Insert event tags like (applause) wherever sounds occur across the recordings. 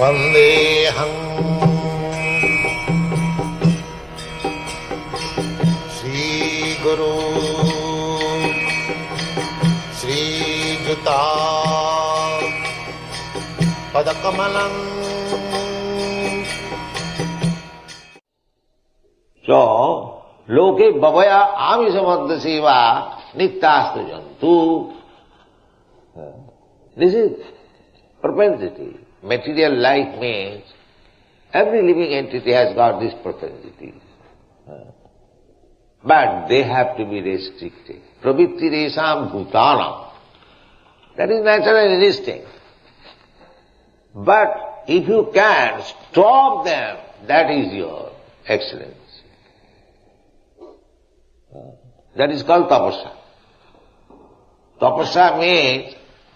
वन्देऽहं श्रीगुरु श्रीयुता पदकमलम् So, loke bhavaya amisamadda seva nityastu jantu. This is propensity. Material life means every living entity has got these propensities. But they have to be restricted. Pravritti resam bhutanam. That is natural instinct. But if you can stop them, that is your excellence. That is called tapasya. Tapasya means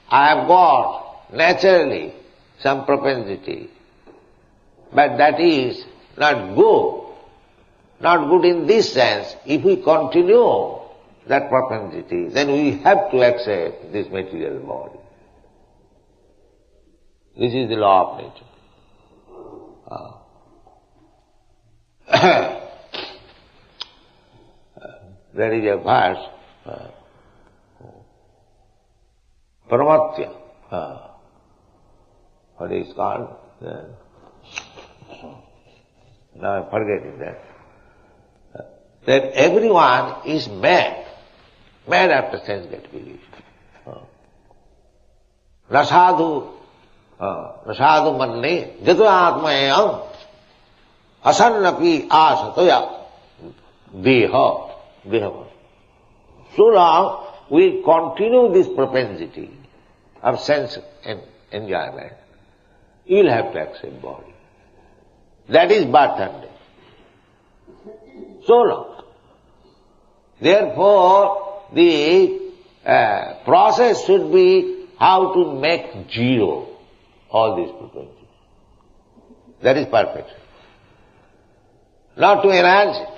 I have got naturally some propensity, but that is not good. Not good in this sense. If we continue that propensity, then we have to accept this material body. This is the law of nature. Ah. There is a verse, uh, परमात्य और हाँ। इस कारण every one is mad mad after sense get believe रसाधु रसाधु मन नहीं जित आत्मा है। असन की आस तो या देह देह। So long we continue this propensity of sense and enjoyment, you will have to accept body. That is bartender. So long. Therefore, the uh, process should be how to make zero all these pretensions. That is perfection. Not to enhance it.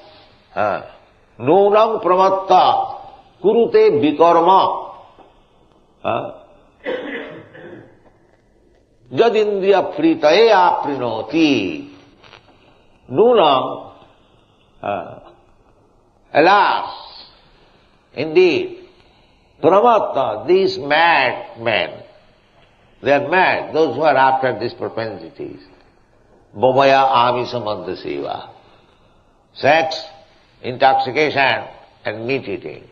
Ah. Nunam pramatta kurute vikarma. इंद्रिय प्रीत आपृणोति नूनम alas indeed pramatta these mad men they are mad those who are after these propensities bhavaya amisamadda seva sex intoxication and meat eating.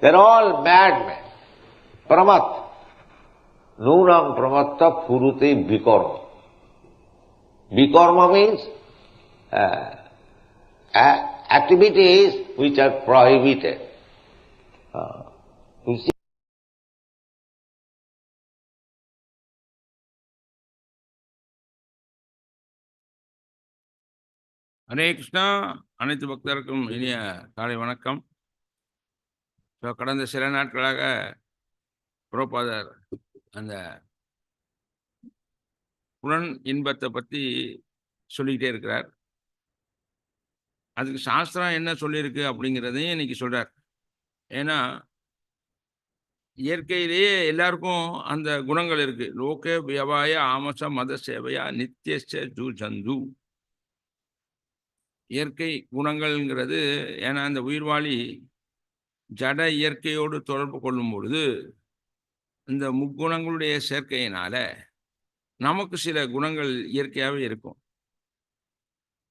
They're all madmen. Pramat. Nunam pramatta purute vikarma. Vikarma means uh, uh, activities which are prohibited. Uh, you see, Hare Krishna அனைத்து பக்தருக்கும் இனிய காலை வணக்கம் so கடந்த சில நாட்களாக புரோபாதர் அந்த புலன் இன்பத்தை பற்றி சொல்லிக்கிட்டே இருக்கிறார். அதுக்கு சாஸ்திரம் என்ன சொல்லியிருக்கு அப்படிங்கிறதையும் இன்னைக்கு சொல்கிறார் ஏன்னா இயற்கையிலேயே எல்லாருக்கும் அந்த குணங்கள் இருக்கு. லோக வியவாய ஆமச மத சேவையா நித்தியச ஜூ ஜந்து இயற்கை குணங்கள்ங்கிறது ஏன்னா அந்த உயிர்வாளி ஜட இயற்கையோடு தொடர்பு கொள்ளும் பொழுது இந்த முக்குணங்களுடைய சேர்க்கையினால நமக்கு சில குணங்கள் இயற்கையாகவே இருக்கும்.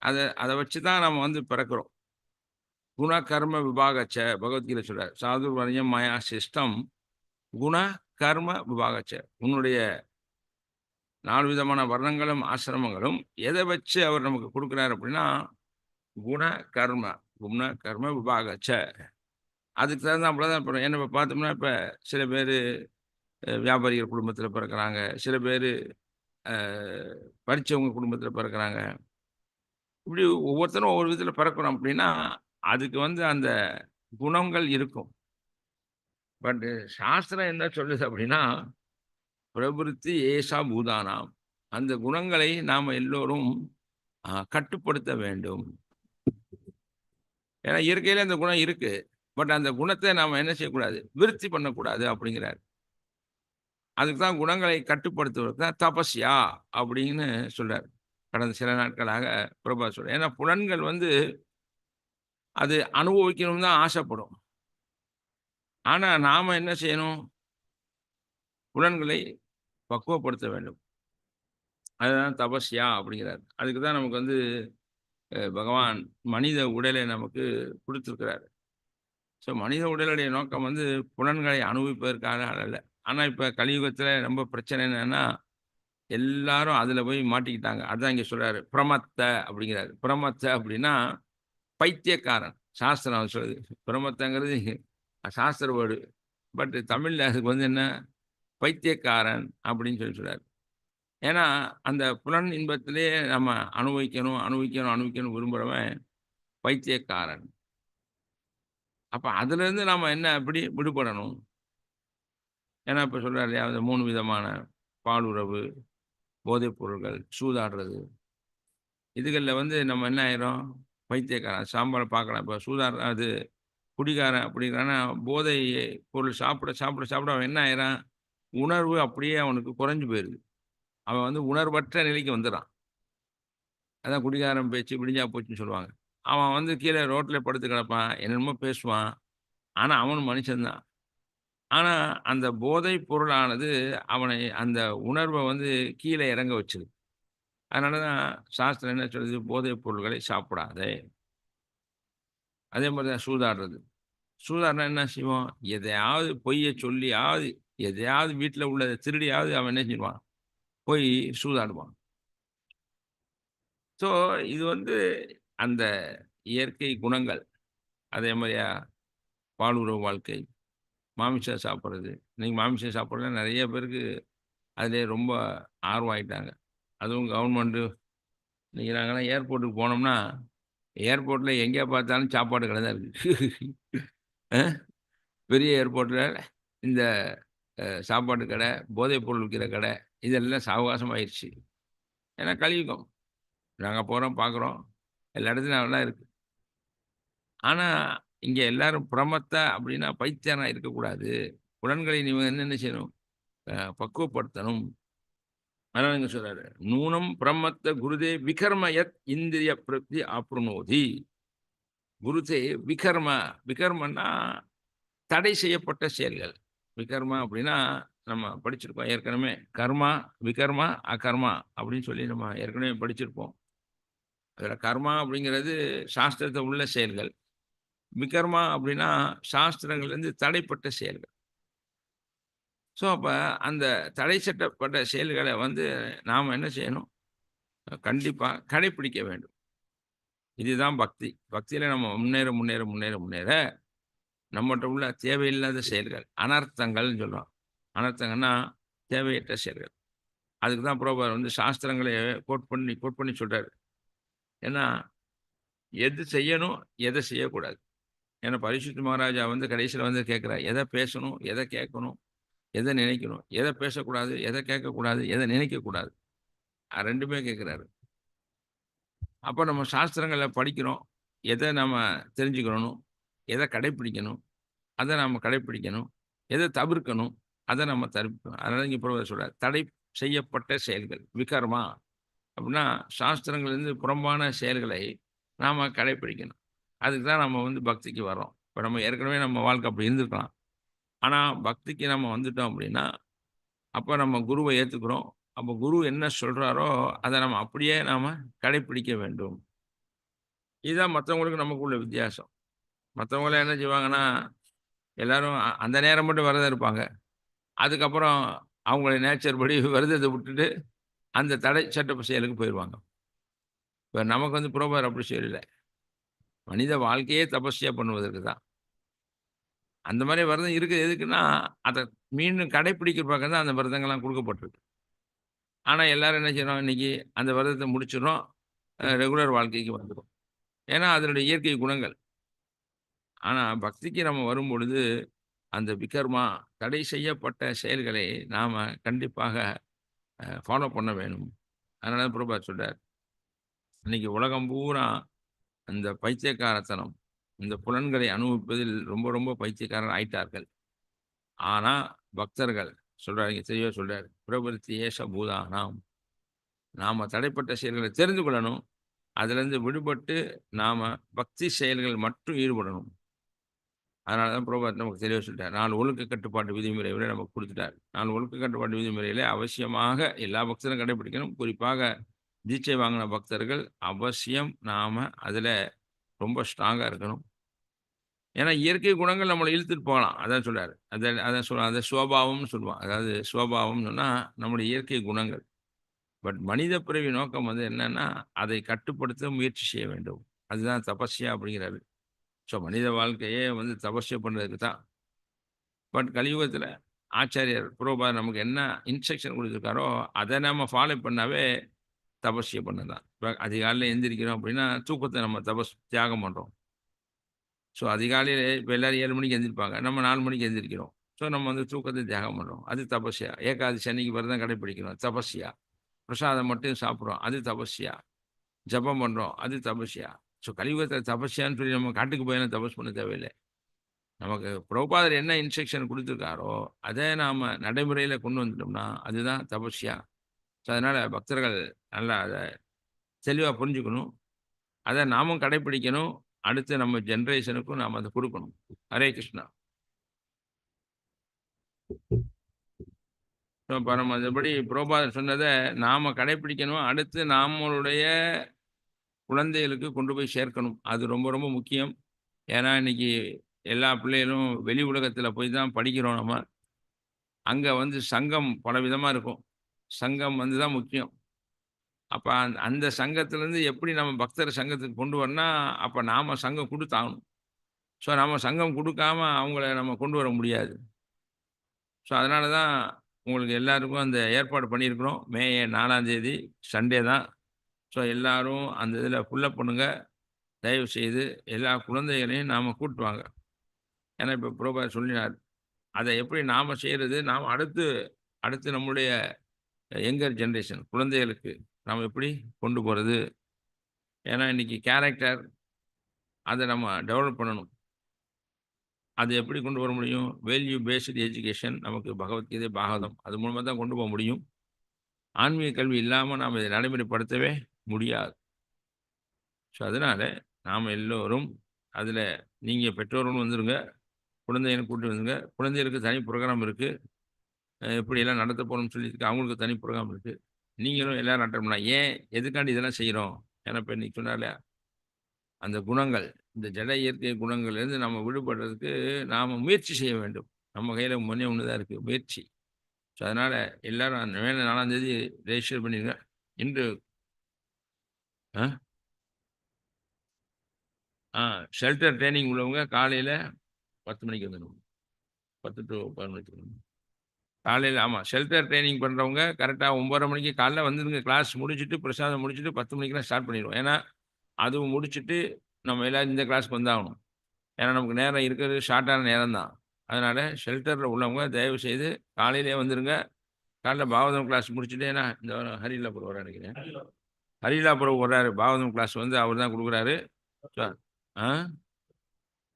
அதை அதை வச்சு தான் நம்ம வந்து பிறக்கிறோம். குண கர்ம விபாகச்ச பகவத்கீதை சொல்றார். சாதுர் வரையம் மாயா சிஸ்டம் குண கர்ம விபாகச்ச. உன்னுடைய நாலு விதமான வர்ணங்களும் ஆசிரமங்களும் எதை வச்சு அவர் நமக்கு கொடுக்குறாரு அப்படின்னா குண கர்ம குண கர்ம விபாகச்ச. அதுக்கு தகுந்தாப்புல தான் இப்போ என்ன இப்போ பார்த்தோம்னா இப்போ சில பேர் வியாபாரிகள் குடும்பத்தில் பிறக்கிறாங்க. சில பேர் படித்தவங்க குடும்பத்தில் பிறக்கிறாங்க. இப்படி ஒவ்வொருத்தரும் ஒவ்வொரு விதத்தில் பிறக்கிறோம் அப்படின்னா அதுக்கு வந்து அந்த குணங்கள் இருக்கும். பட் சாஸ்திரம் என்ன சொல்லுது அப்படின்னா பிரபுத்தி ஏசா பூதானாம். அந்த குணங்களை நாம் எல்லோரும் கட்டுப்படுத்த வேண்டும். ஏன்னா இயற்கையில் அந்த குணம் இருக்குது பட் அந்த குணத்தை நாம் என்ன செய்யக்கூடாது? விருத்தி பண்ணக்கூடாது அப்படிங்கிறார். அதுக்கு தான் குணங்களை கட்டுப்படுத்துவதற்கு தான் தபஸ்யா அப்படின்னு சொல்கிறார் கடந்த சில நாட்களாக பிரபா சொல்ற ஏன்னா புலன்கள் வந்து அது அனுபவிக்கணும் தான் ஆசைப்படும். ஆனால் நாம் என்ன செய்யணும்? புலன்களை பக்குவப்படுத்த வேண்டும். அதுதான் தபஸ்யா அப்படிங்கிறார். அதுக்கு தான் நமக்கு வந்து பகவான் மனித உடலை நமக்கு கொடுத்துருக்கிறார். ஸோ மனித உடலுடைய நோக்கம் வந்து புலன்களை அனுபவிப்பதற்காக அல்ல. ஆனால் இப்போ கலியுகத்தில் ரொம்ப பிரச்சனை என்னென்னா எல்லாரும் அதில் போய் மாட்டிக்கிட்டாங்க. அதுதான் இங்கே சொல்கிறாரு பிரமத்த அப்படிங்கிறாரு. பிரமத்த அப்படின்னா பைத்தியக்காரன் சாஸ்திரம் அது சொல்லுது. பிரமத்தங்கிறது சாஸ்திர வேர்டு பட் தமிழில் அதுக்கு வந்து என்ன? பைத்தியக்காரன் அப்படின்னு சொல்லி சொல்கிறாரு ஏன்னா அந்த புலன் இன்பத்திலே நம்ம அனுபவிக்கணும் அனுபவிக்கணும் அனுபவிக்கணும் விரும்புகிறவன் பைத்தியக்காரன். அப்போ அதுலேருந்து நாம் என்ன எப்படி விடுபடணும்? ஏன்னா இப்போ சொல்கிறார் இல்லையா அந்த மூணு விதமான பாலுறவு போதைப் பொருட்கள் சூதாடுறது. இதுகளில் வந்து நம்ம என்ன ஆயிரும்? பைத்தியக்காரன் சாம்பார் பார்க்கலாம் இப்போ சூதாடு அது குடிகாரன் அப்படிங்கிறான்னா போதை பொருள் சாப்பிட சாப்பிட சாப்பிட அவன் என்ன ஆயிரான் உணர்வு அப்படியே அவனுக்கு குறைஞ்சு போயிடுது அவன் வந்து உணர்வற்ற நிலைக்கு வந்துடுறான் அதான் குடிகாரன் பேச்சு விடிஞ்சா போச்சுன்னு சொல்லுவாங்க. அவன் வந்து கீழே ரோட்டில் படுத்து கிடப்பான் என்னென்னமோ பேசுவான். ஆனால் அவனும் மனுஷன்தான். ஆனால் அந்த போதை பொருளானது அவனை அந்த உணர்வை வந்து கீழே இறங்க வச்சுது அதனால தான் சாஸ்திரம் என்ன சொல்லுது? போதைப் பொருள்களை சாப்பிடாதே. அதே மாதிரி தான் சூதாடுறது. சூதாடினா என்ன செய்வோம் எதையாவது பொய்யை சொல்லியாவது எதையாவது வீட்டில் உள்ளதை திருடியாவது அவன் என்ன செய்வான்? போய் சூதாடுவான். ஸோ இது வந்து அந்த இயற்கை குணங்கள். அதே மாதிரியா பாலுறவு வாழ்க்கை. மாமிசம் சாப்பிட்றது. இன்னைக்கு மாமிசம் சாப்பிட்றதுல நிறைய பேருக்கு அதிலே ரொம்ப ஆர்வம் ஆகிட்டாங்க அதுவும் கவர்மெண்ட்டு இன்றைக்கி நாங்கள்லாம் ஏர்போர்ட்டுக்கு போனோம்னா ஏர்போர்ட்டில் எங்கே பார்த்தாலும் சாப்பாடு கடை தான் இருக்குது பெரிய ஏர்போர்ட்டில் இந்த சாப்பாடு சாப்பாட்டு கடை போதைப் பொருள் விற்கிற கடை இதெல்லாம் சாவகாசம் ஆயிடுச்சு ஏன்னா கலியுகம் நாங்கள் போகிறோம் பார்க்குறோம் எல்லா இடத்துலையும் நல்லா இருக்குது ஆனால் இங்கே எல்லாரும் பிரமத்த அப்படின்னா பைத்தியனா இருக்கக்கூடாது. புலன்களை நீங்கள் என்னென்ன செய்யணும்? பக்குவப்படுத்தணும். அதனால் இங்கே சொல்கிறாரு நூனம் பிரம்மத்த குருதே விகர்மயத் இந்திரிய பிரப்தி ஆப்ருணோதி குருதே விகர்ம விகர்மன்னா தடை செய்யப்பட்ட செயல்கள். விகர்மா அப்படின்னா நம்ம படிச்சிருக்கோம் ஏற்கனவே கர்மா விகர்மா அகர்மா அப்படின்னு சொல்லி நம்ம ஏற்கனவே படிச்சிருப்போம். அதில் கர்மா அப்படிங்கிறது சாஸ்திரத்தை உள்ள செயல்கள். விகர்மா அப்படின்னா சாஸ்திரங்கள்லேருந்து தடைப்பட்ட செயல்கள். ஸோ அப்போ அந்த தடை சட்டப்பட்ட செயல்களை வந்து நாம் என்ன செய்யணும்? கண்டிப்பாக கடைப்பிடிக்க வேண்டும். இதுதான் பக்தி. பக்தியில் நம்ம முன்னேற முன்னேற முன்னேற முன்னேற நம்மகிட்ட உள்ள தேவையில்லாத செயல்கள் அனர்த்தங்கள்னு சொல்கிறோம் அனர்த்தங்கன்னா தேவையற்ற செயல்கள். அதுக்கு தான் புரோபர் வந்து சாஸ்திரங்களை கோட் பண்ணி கோட் பண்ணி சொல்கிறாரு ஏன்னா எது செய்யணும் எதை செய்யக்கூடாது. ஏன்னா பரிசுத்த மகாராஜா வந்து கடைசியில் வந்து கேட்குறார் எதை பேசணும் எதை கேட்கணும் எதை நினைக்கணும் எதை பேசக்கூடாது எதை கேட்கக்கூடாது எதை நினைக்கக்கூடாது? ரெண்டுமே கேட்குறாரு. அப்போ நம்ம சாஸ்திரங்களை படிக்கிறோம் எதை நம்ம தெரிஞ்சுக்கணும் எதை கடைப்பிடிக்கணும் அதை நம்ம கடைப்பிடிக்கணும் எதை தவிர்க்கணும் அதை நம்ம தவிர்க்கணும். அதனால இங்கே புறவர் சொல்கிறார் தடை செய்யப்பட்ட செயல்கள் விகர்மா? அப்படின்னா சாஸ்திரங்கள்லேருந்து புறம்பான செயல்களை நாம் கடைப்பிடிக்கணும். அதுக்கு தான் நம்ம வந்து பக்திக்கு வரோம் இப்போ நம்ம ஏற்கனவே நம்ம வாழ்க்கை அப்படி இருந்திருக்கலாம். ஆனால் பக்திக்கு நம்ம வந்துட்டோம் அப்படின்னா அப்போ நம்ம குருவை ஏற்றுக்கிறோம் அப்போ குரு என்ன சொல்கிறாரோ அதை நம்ம அப்படியே நாம் கடைப்பிடிக்க வேண்டும். இதுதான் மற்றவங்களுக்கு நமக்குள்ள வித்தியாசம். மற்றவங்களாம் என்ன செய்வாங்கன்னா எல்லாரும் அந்த நேரம் மட்டும் விரதம் இருப்பாங்க. அதுக்கப்புறம் அவங்கள நேச்சர் படி (laughs) விரதத்தை விட்டுட்டு அந்த தடை சட்ட செயலுக்கு போயிடுவாங்க இப்போ நமக்கு வந்து புரோபர் அப்படி செய்யல. மனித வாழ்க்கையே தபஸ்யா பண்ணுவதற்கு தான். அந்த மாதிரி விரதம் இருக்குது. எதுக்குன்னா அதை மீண்டும் கடைப்பிடிக்கிறப்பாக்க தான் அந்த விரதங்கள்லாம் கொடுக்கப்பட்டிருக்கு. ஆனால் எல்லோரும் என்ன செய்கிறோம் இன்னைக்கு அந்த விரதத்தை முடிச்சிடும் ரெகுலர் வாழ்க்கைக்கு வந்துடும் ஏன்னா அதனுடைய இயற்கை குணங்கள். ஆனால் பக்திக்கு நம்ம வரும் பொழுது அந்த விகர்மா தடை செய்யப்பட்ட செயல்களை நாம் கண்டிப்பாக ஃபாலோ பண்ண வேணும். அதனால பிரபா சொல்கிறார் இன்னைக்கு உலகம் பூரா அந்த பைத்தியக்காரத்தனம் இந்த புலன்களை அனுபவிப்பதில் ரொம்ப ரொம்ப பைத்தியக்காரர் ஆயிட்டார்கள். ஆனால் பக்தர்கள் சொல்கிறாங்க தெரியவே சொல்கிறார் பிரபுத்தி பிரபருத்தி ஏஷ பூதானாம். நாம் தடைப்பட்ட செயல்களை தெரிந்து கொள்ளணும். அதிலிருந்து விடுபட்டு நாம் பக்தி செயல்கள் மட்டும் ஈடுபடணும். அதனால தான் பிரபாத் நமக்கு தெளிவாக சொல்லிட்டார் நாலு ஒழுக்க கட்டுப்பாட்டு விதிமுறை விட நமக்கு கொடுத்துட்டார். நாலு ஒழுக்க கட்டுப்பாட்டு விதிமுறையில் அவசியமாக எல்லா பக்தரும் கடைபிடிக்கணும். குறிப்பாக தீட்சை வாங்கின பக்தர்கள் அவசியம் நாம் அதில் ரொம்ப ஸ்ட்ராங்காக இருக்கணும். ஏன்னா இயற்கை குணங்கள் நம்மளை இழுத்துட்டு போகலாம். அதான் சொல்கிறார் அதை அதான் சொல்ல அதை சுவபாவம்னு சொல்லுவான் அதாவது சுவபாவம்னு சொன்னால் நம்முடைய இயற்கை குணங்கள். பட் மனித பிறவி நோக்கம் வந்து என்னென்னா அதை கட்டுப்படுத்த முயற்சி செய்ய வேண்டும். அதுதான் தபஸ்யா அப்படிங்கிறாரு. ஸோ மனித வாழ்க்கையே வந்து தபஸ்யா பண்ணுறதுக்கு தான். பட் கலியுகத்தில் ஆச்சாரியர் புரோபாதர் நமக்கு என்ன இன்ஸ்ட்ரக்ஷன் கொடுத்துருக்காரோ அதை நம்ம ஃபாலோ பண்ணாவே தபஸ்ய பண்ணதான். இப்போ அதிகாலையில் எந்திரிக்கிறோம் அப்படின்னா தூக்கத்தை நம்ம தபஸ் தியாகம் பண்ணுறோம் ஸோ அதிகாலையில் இப்போ எல்லாரும் ஏழு மணிக்கு எந்திரிப்பாங்க. நம்ம நாலு மணிக்கு எந்திரிக்கிறோம். ஸோ நம்ம வந்து தூக்கத்தை தியாகம் பண்ணுறோம் அது தபஸ்யா. ஏகாதசி அன்னைக்கு விரதம் கடைப்பிடிக்கிறோம் தபஸ்யா. பிரசாதம் மட்டும் சாப்பிட்றோம். அது தபஸ்யா. ஜபம் பண்ணுறோம் அது தபஸ்யா. ஸோ கலியுகத்தில் தபஸ்யான்னு சொல்லி நம்ம காட்டுக்கு போயெல்லாம் தபஸ் பண்ண தேவையில்லை. நமக்கு பிரபுபாதர் என்ன இன்ஸ்ட்ரக்ஷன் கொடுத்துருக்காரோ அதை நாம் நடைமுறையில் கொண்டு வந்துட்டோம்னா அதுதான் தபஸ்யா. ஸோ அதனால் பக்தர்கள் நல்லா அதை தெளிவாக புரிஞ்சுக்கணும். அதை நாமும் கடைப்பிடிக்கணும். அடுத்து நம்ம ஜென்ரேஷனுக்கும் நாம் அதை கொடுக்கணும். ஹரே கிருஷ்ணா. ஸோ இப்போ நம்ம அதுபடி புரோபாதர் சொன்னதை நாம் கடைப்பிடிக்கணும். அடுத்து நாமளுடைய குழந்தைகளுக்கு கொண்டு போய் சேர்க்கணும். அது ரொம்ப ரொம்ப முக்கியம். ஏன்னா இன்னைக்கு எல்லா பிள்ளைகளும் வெளி உலகத்தில் போய் தான் படிக்கிறோம் நம்ம. அங்கே வந்து சங்கம் பல விதமாக இருக்கும். சங்கம் வந்து தான் முக்கியம். அப்போ அந்த அந்த சங்கத்திலேருந்து எப்படி நம்ம பக்தர் சங்கத்துக்கு கொண்டு வரனா அப்போ நாம் சங்கம் கொடுத்தாகணும். ஸோ நம்ம சங்கம் கொடுக்காம அவங்கள நம்ம கொண்டு வர முடியாது. ஸோ அதனால தான் உங்களுக்கு எல்லாருக்கும் அந்த ஏற்பாடு பண்ணியிருக்கிறோம். மே நாலாந்தேதி சண்டே தான். ஸோ எல்லோரும் அந்த இதில் ஃபுல்லப் பண்ணுங்கள் தயவு செய்து எல்லா குழந்தைகளையும் நாம் கூட்டுவாங்க ஏன்னா இப்போ புரோபா சொல்லினார் அதை எப்படி நாம் செய்கிறது நாம் அடுத்து அடுத்து நம்முடைய யங்கர் ஜென்ரேஷன் குழந்தைகளுக்கு நாம் எப்படி கொண்டு போகிறது ஏன்னா இன்னைக்கு கேரக்டர் அதை நம்ம டெவலப் பண்ணணும். அது எப்படி கொண்டு வர முடியும்? வேல்யூ பேஸ்டு எஜுகேஷன் நமக்கு பகவத்கீதை பாகவதம் அது மூலமாக தான் கொண்டு போக முடியும். ஆன்மீக கல்வி இல்லாமல் நாம் இதை நடைமுறைப்படுத்தவே முடியாது. ஸோ அதனால் நாம் எல்லோரும் அதில் நீங்கள் பெற்றோர்களும் வந்துடுங்க குழந்தைகளும் கூட்டி வந்துடுங்க குழந்தைகளுக்கு தனி ப்ரோக்ராம் இருக்குது எப்படியெல்லாம் நடத்த போகிறோம்னு சொல்லியிருக்கு. அவங்களுக்கு தனி ப்ரோக்ராம் இருக்குது நீங்களும் எல்லோரும் நடத்தணும்னா ஏன் எதுக்காண்டி இதெல்லாம் செய்கிறோம் ஏன்னா இப்போ இன்றைக்கி சொன்னால அந்த குணங்கள் இந்த ஜட இயற்கை குணங்கள்லேருந்து நம்ம விடுபடுறதுக்கு நாம் முயற்சி செய்ய வேண்டும். நம்ம கையில் முன்னே ஒன்று தான் இருக்குது முயற்சி. ஸோ அதனால் எல்லோரும் வேலை நாலாந்தேதி ரெஜிஸ்டர் பண்ணிடுங்க இன்று ஆ? ஆ ஷெல்டர் ட்ரைனிங் உள்ளவங்க காலையில் பத்து மணிக்கு வந்துடணும். பத்து டு பதினொன்று மணிக்கு காலையில் ஆமாம் ஷெல்டர் ட்ரைனிங் பண்ணுறவங்க கரெக்டாக ஒம்பரை மணிக்கு காலைல வந்துடுங்க கிளாஸ் முடிச்சுட்டு பிரசாதம் முடிச்சுட்டு பத்து மணிக்கெலாம் ஸ்டார்ட் பண்ணிடுவோம். ஏன்னா அதுவும் முடிச்சுட்டு நம்ம எல்லோரும் இந்த கிளாஸ்க்கு வந்தாகணும். ஏன்னா நமக்கு நேரம் இருக்கிறது ஷார்ட்டான நேரம் தான் அதனால் ஷெல்டரில் உள்ளவங்க தயவு செய்து காலையிலே வந்துடுங்க காலைல பாவதம் கிளாஸ் முடிச்சுட்டு ஏன்னா இந்த ஹரிலா ஹரிலாபுரம் வர நினைக்கிறேன். ஹரிலாபுரம் வர்றாரு. பாவதம் கிளாஸ் வந்து அவர் தான் கொடுக்குறாரு. ஆ?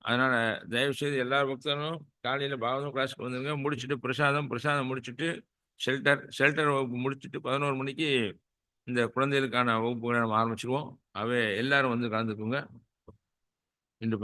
அதனால் தயவுசெய்து எல்லா பக்தரும் காலையில் பாகவதம் கிளாஸ்க்கு வந்துருங்க. முடிச்சுட்டு பிரசாதம் பிரசாதம் முடிச்சுட்டு ஷெல்டர் ஷெல்டர் வகுப்பு முடிச்சுட்டு பதினோரு மணிக்கு இந்த குழந்தைகளுக்கான வகுப்புகளை நம்ம ஆரம்பிச்சிருவோம். அவை எல்லாரும் வந்து கலந்துக்குங்க. இன்று